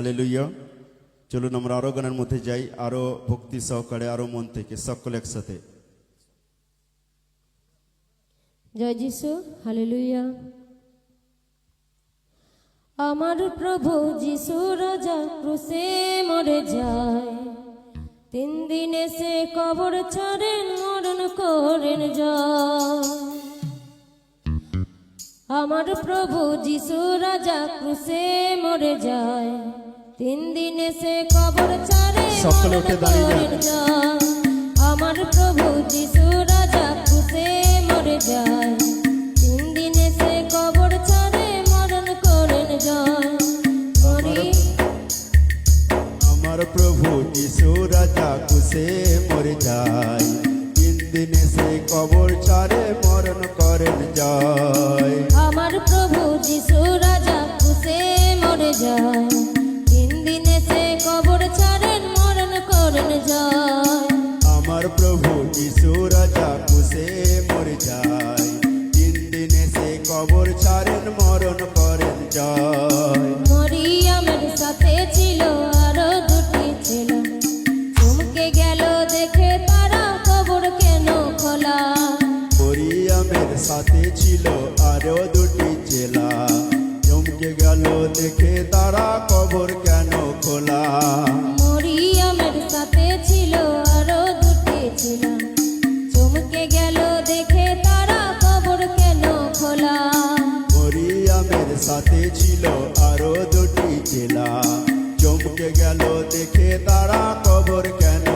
হালে লইয়া চলুন আমরা আরও গানের মধ্যে যাই, আরও ভক্তি সহকারে, আরও মন থেকে সকল একসাথে। জয় যিশু, হালেলুয়া। আমার প্রভু যিশু রাজা, ক্রুশে মরে যায়। তিন দিনে সে কবর ছাড়েন মরণ করেন আমার প্রভু যিশু রাজা, ক্রুশে মরে যায়। তিন দিনে সে কবর ছাড়ে সকলে উঠে দাঁড়িয়ে। আমার প্রভু যিশু রাজা ক্রুশে মরে যায়। তিন দিনে সে কবর ছাড়ে মরণ করেন যায় মরি আমার প্রভু যিশু রাজা কুশে মরে যায়। তিন দিনে সে কবর ছাড়ে মরণ করেন যায় আমার প্রভু যিশু রাজা ক্রুশে মরে যায়। সাথে ছিল আরও দুটি চেলা চমকে গেল দেখে তারা কবর কেন খোলা। মরিয়ামের সাথে ছিল আরও দুটি ছিল চমকে গেল দেখে তারা কবর কেন খোলা। মরিয়ামের সাথে ছিল আরও দুটি চেলা চমকে গেল দেখে তারা কবর কেন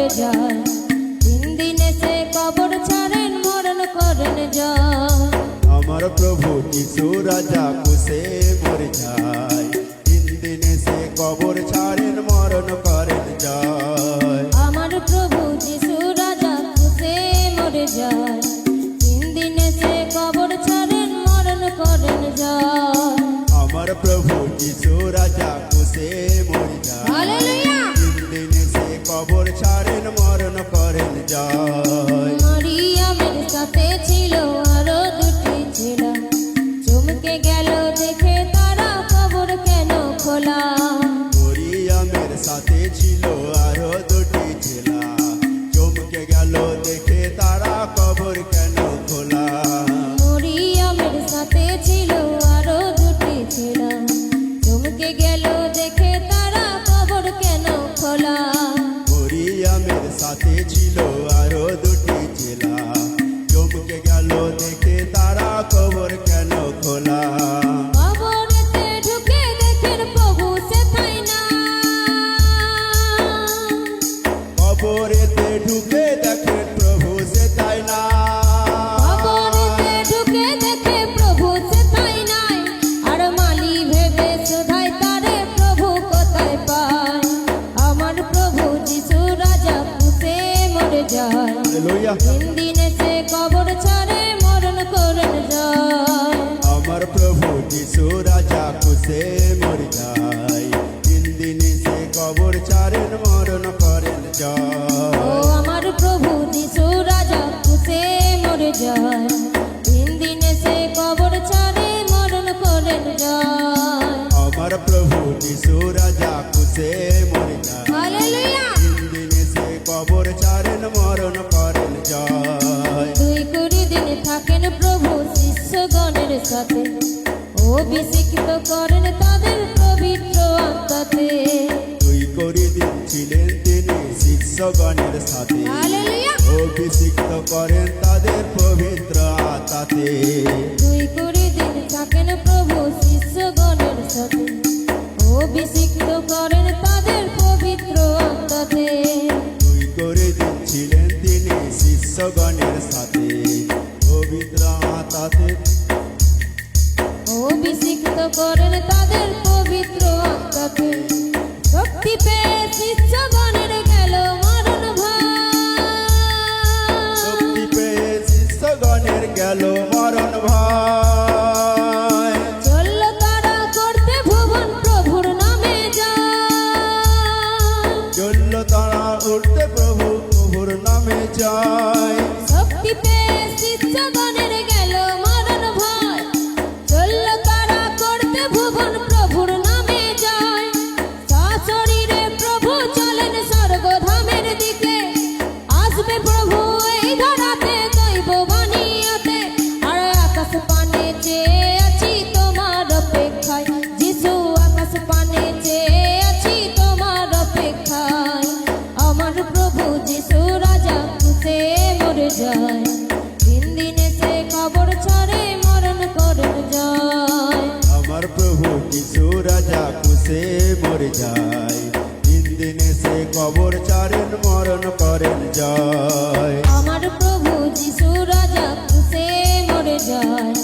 মরে যায়। তিন দিনে সে কবর ছাড়েন মরণ করেন যায় আমার প্রভু যিশু রাজা কুশে মরে যায়। তিন দিনে সে কবর ছাড়েন মরণ করেন যায় আমার প্রভু যিশু রাজা সে মরে যায়। তিন দিনে সে কবর ছাড়েন মরণ করেন যায় আমার প্রভু যিশু রাজা কুশে করেন সাথে ছিল আরও কবর ছাড়েন মরণ করেন আমার প্রভু যিশু রাজা পুষে মরে যায়। তিন দিনে সে কবর ছাড়ে মরণ করেন যায় আমার প্রভু যিশু রাজা কুশে মরে যায়। তিন দিনে সে কবর ছাড়েন মরণ করেন যায় দুই কুড়ি দিন থাকেন প্রভু শিষ্যগণের সাথে। অভিষিক্ত করেন তাদের শিষ্যগণের সাথে। অভিষিক্ত করেন তাদের পবিত্র আতাতে দুই কুড়ি দিন থাকেন প্রভু যায়। আমার প্রভু যিশু রাজা সে মরে যায়।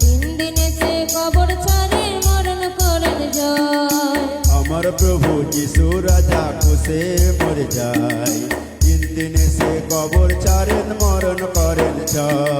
তিন দিনে সে কবর ছাড়ে মরণ করেন যায় আমার প্রভু যিশু রাজা সে মরে যায়। তিন দিনে সে কবর ছাড়েন মরণ করেন যায়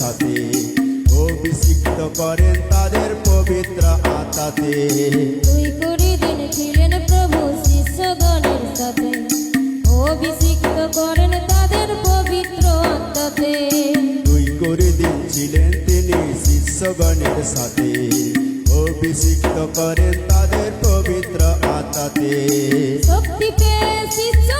সাথে। অভিষিক্ত করেন তাদের পবিত্র আতাতে দুই কুড়ি দিন ছিলেন প্রভু শিষ্যগণের সাথে। অভিষিক্ত করেন তাদের পবিত্র আত্মাতে। দুই কুড়ি দিন ছিলেন তিনি শিষ্যগণের সাথে। অভিষিক্ত করেন তাদের পবিত্র আতাতে শক্তি পেয়ে শিষ্য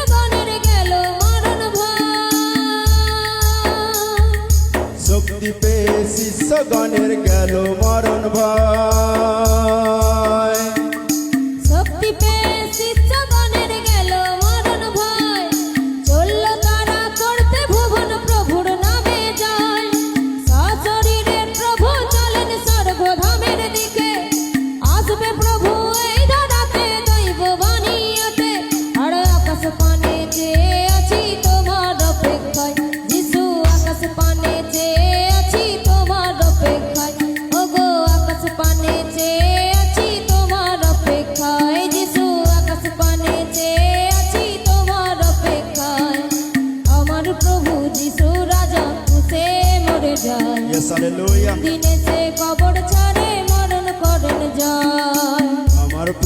শিষ্যগণের গেল মরণ ভয়।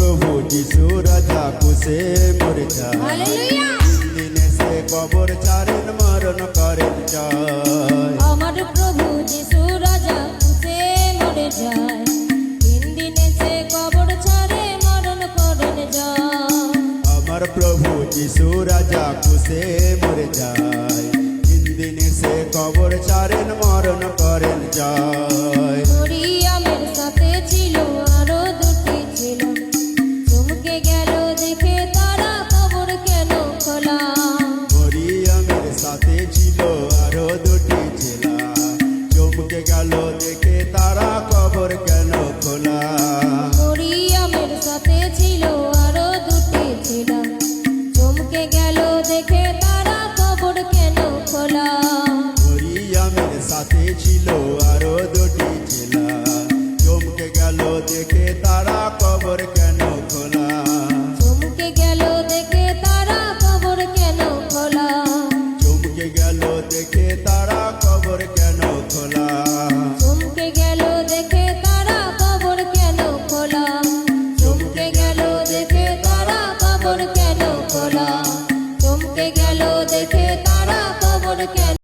প্রভু যিশু রাজা কুশে মরে যা দিনে সে কবর চারেন মরণ করেন জয় আমার প্রভু যিশু রাজা কুশে মরে যায়। আমার প্রভু যিশু রাজা কুশে মরে যায়। তিন দিনে সে কবর চারেন মরণ করেন যায়।